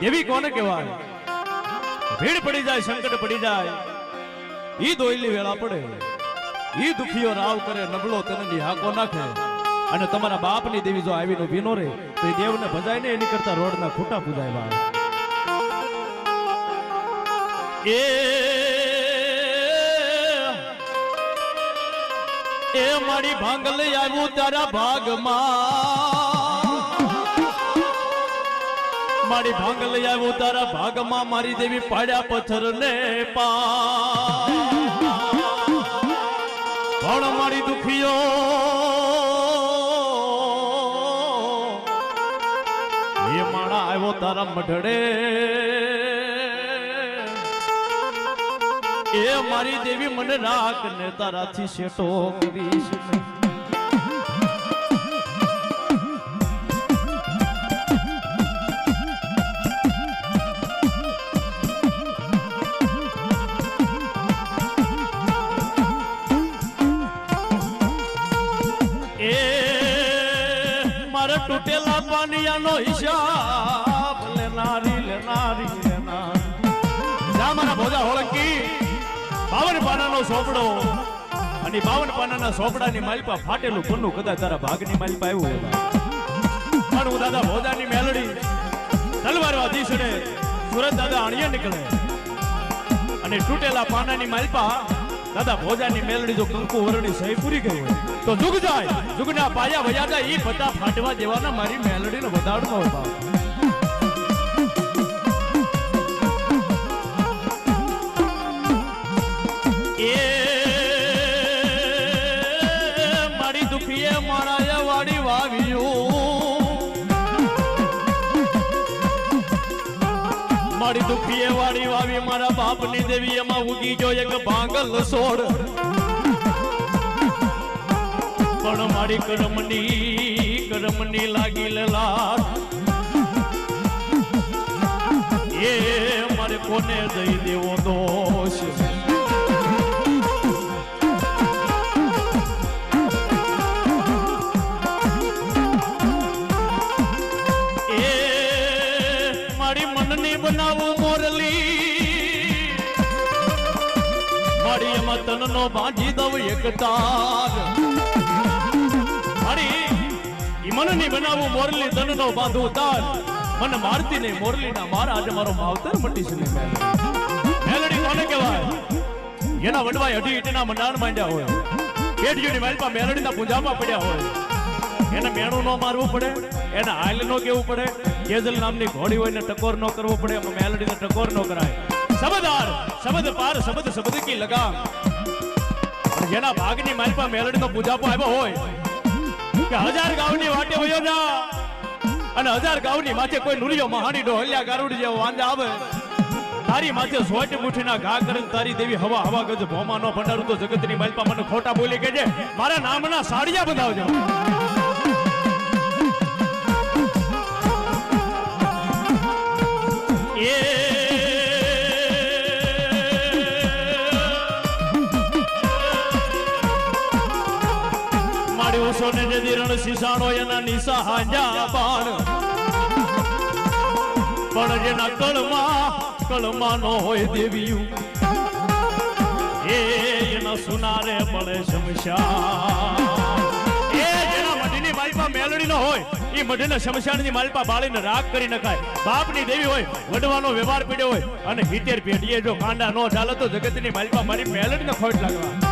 દેવી કોને કહેવાય? ભીડ પડી જાય, સંકટ પડી જાય. ઈ દોયલી વેળા પડે. ઈ દુખીઓ રાવ કરે, નબળો તને નિહાકો નાખે. અને તમારા બાપની દેવી જો આવીને વિનો રે તો એ દેવને ભજાય ને, એની કરતા રોડના ખૂટા પૂજાય એ એ મારી ભાંગલ આવ્યું તારા ભાગમાં. મારી ભાંગલ આવ્યું તારા ભાગમાં મારી દેવી પાડ્યા પથ્થર ને પણ મારી દુખીઓ એ માણા આવ્યો તારા મઢડે. એ મારી દેવી, મને રાખ ને તારાથી શેટો કરીશ. એ મારા તૂટેલા પાનિયાનો હિસાબ લેનારી લેનારી લેનારી જા મારા ભોજા હોળકી બાવન પાનાનો સોપડો. અને બાવન પાનાના સોપડાની માલપા ફાટેલું પન્નું કદાચ તારા ભાગની માલપા આવ્યું હોય પણ હું દાદા ભોજાની મેલડી તલવારવા દીસડે સુરત દાદા અણિયા નીકળે. અને તૂટેલા પાનાની માલપા દાદા ભોજાની મેલડી જો કંકુ વરણી સહી પૂરી ગઈ તો જુગ જાય. જુગના પાયા જાય ઈ બધા ફાટવા દેવાના મારી મેલડીને વધારનો હોય મારી દુખીએ વાળી વાવી મારા બાપની દેવી, એમાં ઉગી જો એક ભાંગલ સોડ પણ મારી કરમની કરમની લાગી લાટ એ મારે કોને દઈ દેવો દોષ? મારી મનની બનાવું મોરલી. મારી એમાં તનનો ભાજી દઉં એક તાર. મારી ઈ મનની બનાવું મોરલી તનનો બાંધું તાર. મન મારતી નહીં મોરલી ના મારા આજે મારો માવતર મટી છે મેલડી કોને કહેવાય? એના વડવાય અઢી ઈટના મંડાણ માંડ્યા હોય. પેઢીઓની માલપા મેલડીના પૂજામાં પડ્યા હોય. એને મેણું ન મારવું પડે. એને હાલ નો કેવું પડે. કેજલ નામની ઘોડી હોય ને ટકોર ન કરવો પડે, એમાં મેલડીને ટકોર ન કરાય. શબ્દાર શબ્દ પાર શબ્દ શબ્દ કી લગામ જેના ભાગની મેલડી નો પૂજાપો આવ્યો હોય, કે હજાર ગાઉની વાટે વયો ના અને હજાર ગાઉની માથે કોઈ નુરિયો મહાની ડો હલ્યા ગારુડી જેવો વાંદા આવે. તારી માથે સોટ મુઠીના ઘા કરે તારી દેવી હવા હવા ગજ ભોમાનો ભંડારું તો જગતની માલપા મને ખોટા બોલી કે છે મારા નામના સાડિયા બંધાવજો ને જે દિરણ સિસાણો એના નિશા હાંજા બાણ. પણ જેના કળમાં કળમાં નો હોય દેવીયું, એ એના સુનારે પડે શમશાન. એ જેના મઢીની માલપા મેલડી નો હોય એ મઢના શમશાનની માલપા બાળીને રાગ કરી નખાય. બાપની દેવી હોય વડવાનો વ્યવહાર પીડ્યો હોય, અને હિતેર પેઢીએ જો કાંડા નો ચાલે તો જગતની માલપા મારી મેલડીને ખોટ લાગવા.